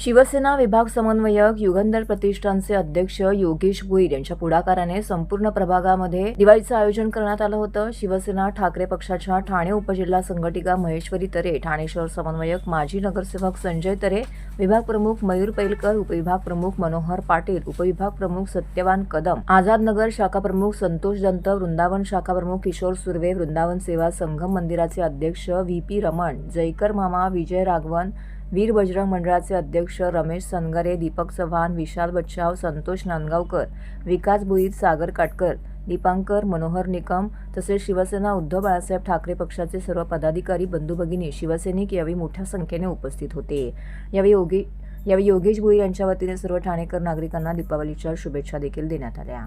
शिवसेना विभाग समन्वयक युगंधर प्रतिष्ठानचे अध्यक्ष योगेश भोईर यांच्या पुढाकाराने संपूर्ण प्रभागामध्ये दिवाळीचं आयोजन करण्यात आलं होतं. शिवसेना ठाकरे पक्षाच्या ठाणे उपजिल्हा संघटिका महेश्वरी तरे ठाणे शहर समन्वयक माजी नगरसेवक संजय तरे विभाग प्रमुख मयूर पैलकर उपविभाग प्रमुख मनोहर पाटील उपविभाग प्रमुख सत्यवान कदम आझाद नगर शाखा प्रमुख संतोष दंत वृंदावन शाखा प्रमुख किशोर सुर्वे वृंदावन सेवा संघम मंदिराचे अध्यक्ष व्ही पी रमण जयकर मामा विजय राघवन वीर बजरंग मंडळाचे अध्यक्ष रमेश सनगरे दीपक चव्हाण विशाल बच्चाव संतोष नांदगावकर विकास भुईर सागर काटकर दीपांकर मनोहर निकम तसेच शिवसेना उद्धव बाळासाहेब ठाकरे पक्षाचे सर्व पदाधिकारी बंधू भगिनी शिवसैनिक यावेळी मोठ्या संख्येने उपस्थित होते. यावेळी योगी यावेळी योगेश भुईर यांच्या वतीने सर्व ठाणेकर नागरिकांना दीपावलीच्या शुभेच्छा देखील देण्यात आल्या.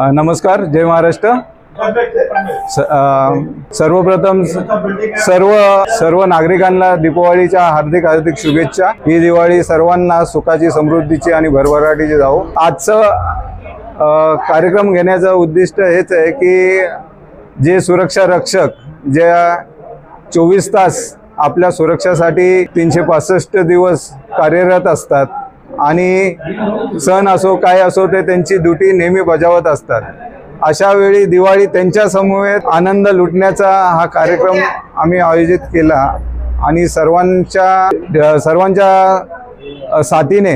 नमस्कार जय महाराष्ट्र. सर्वप्रथम सर्व सर्व नागरिकांना दीपावलीच्या हार्दिक हार्दिक शुभेच्छा. ही दिवाळी सर्वांना सुखाची समृद्धीची आणि भरभराटीची जाऊ आजचं कार्यक्रम घेण्याचं उद्दिष्ट हेच आहे की जे सुरक्षा रक्षक ज्या चोवीस तास आपल्या सुरक्षासाठी तीनशे पासष्ट दिवस कार्यरत असतात. आणि सण असो काय असो ते त्यांची ड्युटी नेहमी बजावत असतात. अशा वेळी दिवाळी त्यांच्या समूहेत आनंद लुटण्याचा हा कार्यक्रम आम्ही आयोजित केला. आणि सर्वांच्या सर्वांच्या साथीने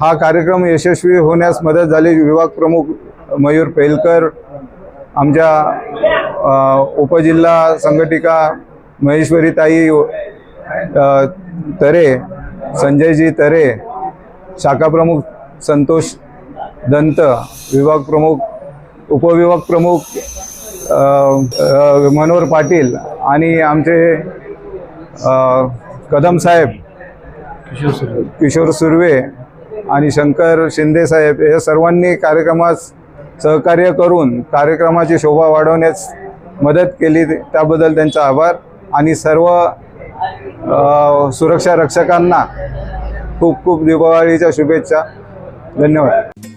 हा कार्यक्रम यशस्वी होण्यास मदत झाली. विभाग प्रमुख मयूर पेलकर आमच्या उपजिल्हा संघटिका महेश्वरीताई अ, तरे संजयजी तरे शाखा प्रमुख संतोष दंत विभाग प्रमुख उपविभाग प्रमुख मनोहर पाटील आणि आमचे कदम साहेब किशोर सुर्वे आणि शंकर शिंदे साहेब या सर्वांनी कार्यक्रमास सहकार्य करून कार्यक्रमाची शोभा वाढवण्यास मदत केली. त्याबद्दल त्यांचा आभार. आणि सर्व सुरक्षा रक्षकांना खूप खूप दीपावलीच्या शुभेच्छा. धन्यवाद.